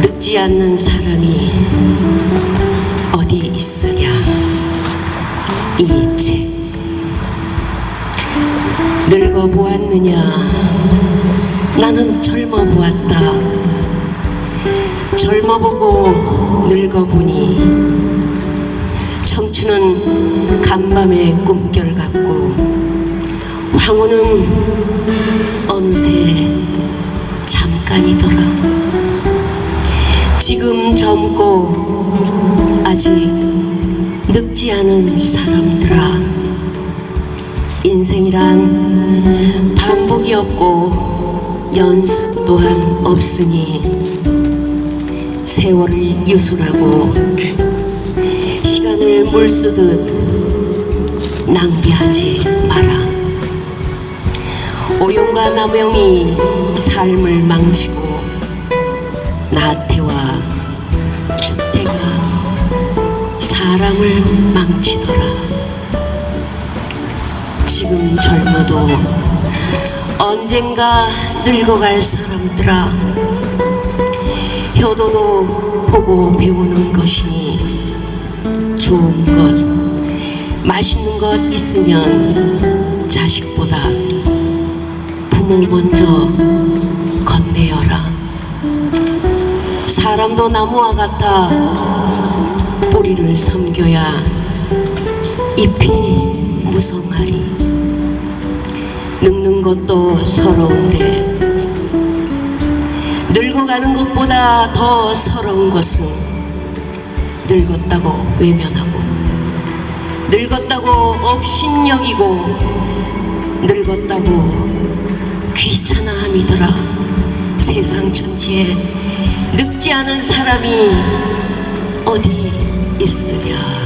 늙지 않는 사람이 어디 있으랴? 이 책. 늙어 보았느냐? 나는 젊어 보았다. 젊어 보고 늙어 보니 청춘은 간밤의 꿈결 같고 황후는 지금 젊고 아직 늙지 않은 사람들아 인생이란 반복이 없고 연습 또한 없으니 세월을 유술하고 시간을 물쓰듯 낭비하지 마라. 오용과 남용이 삶을 망치고 나태와 주태가 사람을 망치더라. 지금 젊어도 언젠가 늙어갈 사람들아 효도도 보고 배우는 것이니 좋은 것 맛있는 것 있으면 자식보다 부모 먼저 사람도 나무와 같아 뿌리를 섬겨야 잎이 무성하리. 늙는 것도 서러운데 늙어가는 것보다 더 서러운 것은 늙었다고 외면하고 늙었다고 업신여기고 늙었다고 귀찮아함이더라 세상 천지에 늙지 않은 사람이 어디 있으랴